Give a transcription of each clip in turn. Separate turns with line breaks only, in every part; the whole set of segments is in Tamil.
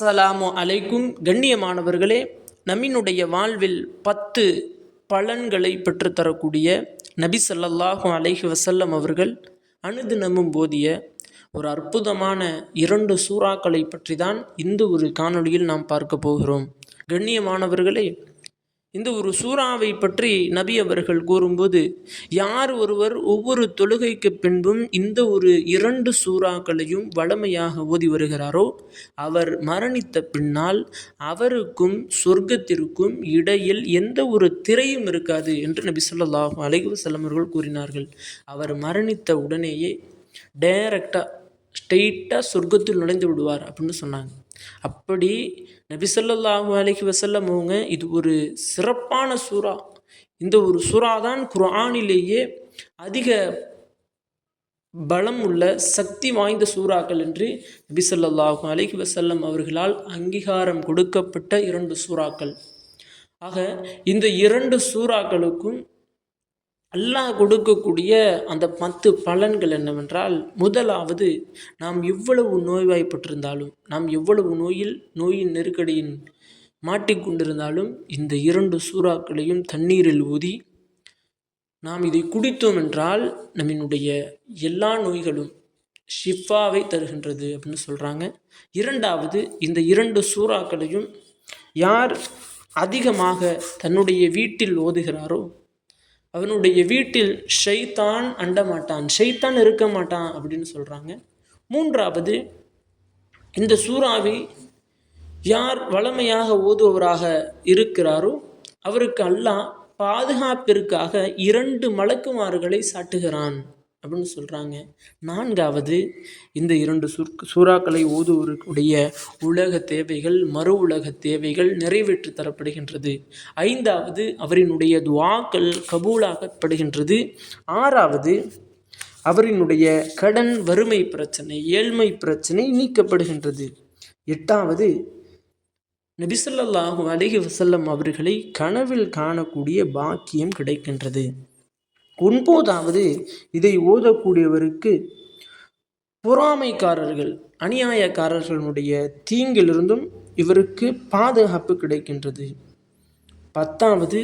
அஸ்ஸலாமு அலைக்கும். கண்ணியமானவர்களே நம்மினுடைய வாழ்வில் பத்து பலன்களை பெற்றுத்தரக்கூடிய நபி ஸல்லல்லாஹு அலைஹி வசல்லம் அவர்கள் அனுதினமும் போதிய ஒரு அற்புதமான இரண்டு சூறாக்களை பற்றி தான் இந்த ஒரு காணொளியில் நாம் பார்க்க போகிறோம். கண்ணியமானவர்களே இந்த ஒரு சூறாவை பற்றி நபி அவர்கள் கூறும்போது யார் ஒருவர் ஒவ்வொரு தொழுகைக்கு பின்பும் இந்த ஒரு இரண்டு சூறாக்களையும் வளமையாக ஓதி வருகிறாரோ அவர் மரணித்த பின்னால் அவருக்கும் சொர்க்கத்திற்கும் இடையில் எந்த ஒரு திரையும் இருக்காது என்று நபி ஸல்லல்லாஹு அலைஹி அவர்கள் கூறினார்கள். அவர் மரணித்த உடனேயே டைரக்டாக ஸ்ட்ரெயிட்டாக சொர்க்கத்தில் நுழைந்து விடுவார் அப்படின்னு சொன்னாங்க. அப்படி நபி அலஹி வசல்லம் அவங்க இது ஒரு சிறப்பான சூறா. இந்த ஒரு சூறா தான் குரானிலேயே அதிக பலம் உள்ள சக்தி வாய்ந்த சூறாக்கள் என்று நபி அலஹி வசல்லம் அவர்களால் அங்கீகாரம் கொடுக்கப்பட்ட இரண்டு சூறாக்கள். ஆக இந்த இரண்டு சூறாக்களுக்கும் அல்லாஹ் கொடுக்கக்கூடிய அந்த பத்து பலன்கள் என்னவென்றால் முதலாவது நாம் எவ்வளவு நோய்வாய்ப்பட்டிருந்தாலும் நாம் எவ்வளவு நோயில் நோயின் நெருக்கடியின் மாட்டிக்கொண்டிருந்தாலும் இந்த இரண்டு சூறாக்களையும் தண்ணீரில் ஊதி நாம் இதை குடித்தோம் என்றால் நம்மினுடைய எல்லா நோய்களும் ஷிஃபாவை தருகின்றது அப்படின்னு சொல்கிறாங்க இரண்டாவது இந்த இரண்டு சூறாக்களையும் யார் அதிகமாக தன்னுடைய வீட்டில் ஓதுகிறாரோ அவனுடைய வீட்டில் ஷைத்தான் அண்டமாட்டான். ஷைத்தான் இருக்க மாட்டான் அப்படின்னு சொல்கிறாங்க மூன்றாவது இந்த சூறாவை யார் வளமையாக ஓதுபவராக இருக்கிறாரோ அவருக்கு அல்லாஹ் பாதுகாப்பிற்காக இரண்டு மலக்குமார்களை சாட்டுகிறான். அப்படின்னு சொல்கிறாங்க நான்காவது இந்த இரண்டு சுற் சூறாக்களை ஓதுவருடைய உலக தேவைகள் மறு உலக தேவைகள் நிறைவேற்றி தரப்படுகின்றது. ஐந்தாவது அவரினுடைய துவாக்கள் கபூலாகப்படுகின்றது. ஆறாவது அவரினுடைய கடன் வறுமை பிரச்சனை ஏழ்மை பிரச்சனை நீக்கப்படுகின்றது. எட்டாவது நபிசல்லாஹு அலைஹி வசல்லம் அவர்களை கனவில் காணக்கூடிய பாக்கியம் கிடைக்கின்றது. ஒன்பதாவது இதை ஓதக்கூடியவருக்கு பொறாமைக்காரர்கள் அநியாயக்காரர்களுடைய தீங்கிலிருந்தும் இவருக்கு பாதுகாப்பு கிடைக்கின்றது. பத்தாவது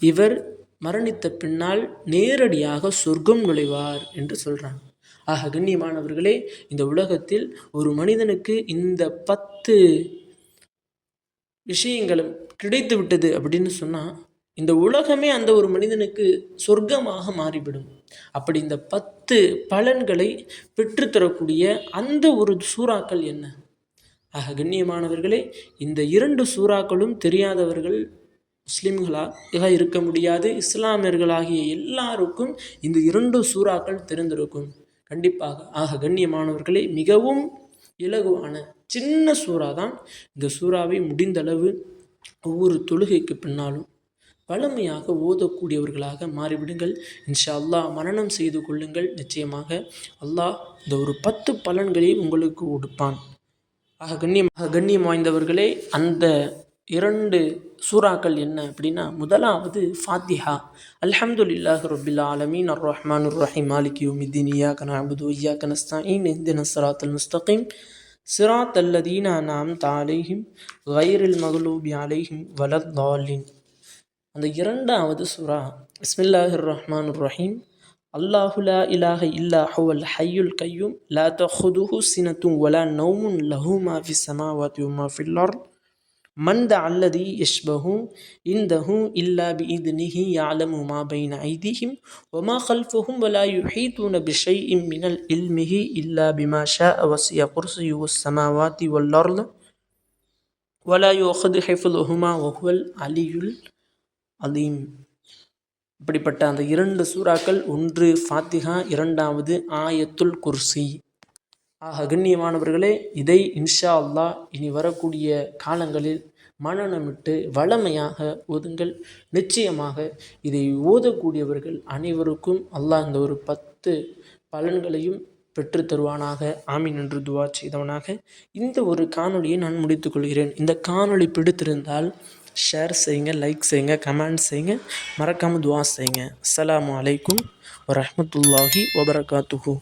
இவர் மரணித்த பின்னால் நேரடியாக சொர்க்கம் நுழைவார் என்று சொல்கிறாங்க ஆக கண்ணியமானவர்களே இந்த உலகத்தில் ஒரு மனிதனுக்கு இந்த பத்து விஷயங்களும் கிடைத்து விட்டது அப்படின்னு சொன்னால் இந்த உலகமே அந்த ஒரு மனிதனுக்கு சொர்க்கமாக மாறிவிடும். அப்படி இந்த பத்து பலன்களை பெற்றுத்தரக்கூடிய அந்த ஒரு சூறாக்கள் என்ன? ஆக கண்ணியமானவர்களே இந்த இரண்டு சூறாக்களும் தெரியாதவர்கள் முஸ்லிம்களாக இருக்க முடியாது இஸ்லாமியர்களாகிய எல்லாருக்கும் இந்த இரண்டு சூறாக்கள் தெரிந்திருக்கும். கண்டிப்பாக ஆக கண்ணியமானவர்களே மிகவும் இலகுவான சின்ன சூறா தான் இந்த சூறாவை முடிந்தளவு ஒவ்வொரு தொழுகைக்கு பின்னாலும் வளமையாக ஓதக்கூடியவர்களாக மாறிவிடுங்கள். இன்ஷா அல்லாஹ் மரணம் செய்து கொள்ளுங்கள். நிச்சயமாக அல்லாஹ் இந்த ஒரு பத்து பலன்களை உங்களுக்கு கொடுப்பான். ஆக கண்ணியம் ஆக கண்ணியம் வாய்ந்தவர்களே அந்த இரண்டு சூறாக்கள் என்ன அப்படின்னா முதலாவது ஃபாத்திஹா. அல்ஹம்துலில்லாஹ் ரபில் ஆலமீன். அர் ரஹ்மான் ரஹீம். மாலிக் இயா இய்யாக்க நஅபுது கனஸ்தாயின் இய்யாக்க நஸ்தஈன். இஹ்தின முஸ்தகிம். சிராத் சிராத் நாம் தாலேஹிம் வைரில் மகளூபி அலேஹிம். வலத் தாலின். அந்த இரண்டாவது சூரா பிஸ்மில்லாஹிர் ரஹ்மான் ரஹீம் அல்லாஹு லா இலாஹ இல்லா ஹுவல் ஹய்யுல் கையும் லா தஹுதுஹு சினத்தும் வலா நௌமுன் லஹு மா ஃபி ஸமாவாதி வ மா ஃபில் அர்த் மன் த அல்லதி யஷ்பஹு இந்தஹு இல்லா பி இத்னிஹி யாலமு மா பைன ஐதிஹிம் வ மா خلفهم ولا يحيطون بشيء من علمه إلا بما شاء وسع كرسيه السماوات والأرض ولا يؤخذ حفظهما وهو العلي அதையும் இப்படிப்பட்ட அந்த இரண்டு சூறாக்கள் ஒன்று ஃபாத்திஹா இரண்டாவது ஆயத்துல் குர்சி. ஆக கண்ணியமானவர்களே இதை இன்ஷா அல்லாஹ் இனி வரக்கூடிய காலங்களில் மனநமிட்டு வளமையாக ஓதுங்கள். நிச்சயமாக இதை ஓதக்கூடியவர்கள் அனைவருக்கும் அல்லாஹ் இந்த ஒரு பத்து பலன்களையும் பெற்று தருவானாக. ஆமீன் என்று துவா செய்தவனாக. இந்த ஒரு காணொளியை நான் முடித்துக்கொள்கிறேன் இந்த காணொளி பிடித்திருந்தால் ஷேர் செய்யுங்க லைக் செய்யுங்க கமெண்ட் செய்யுங்க. மறக்காமல் துவா செய்யுங்க. அஸ்லாம் அலைக்கும் வரமத்துல்லாஹி வபரகாத்துஹூ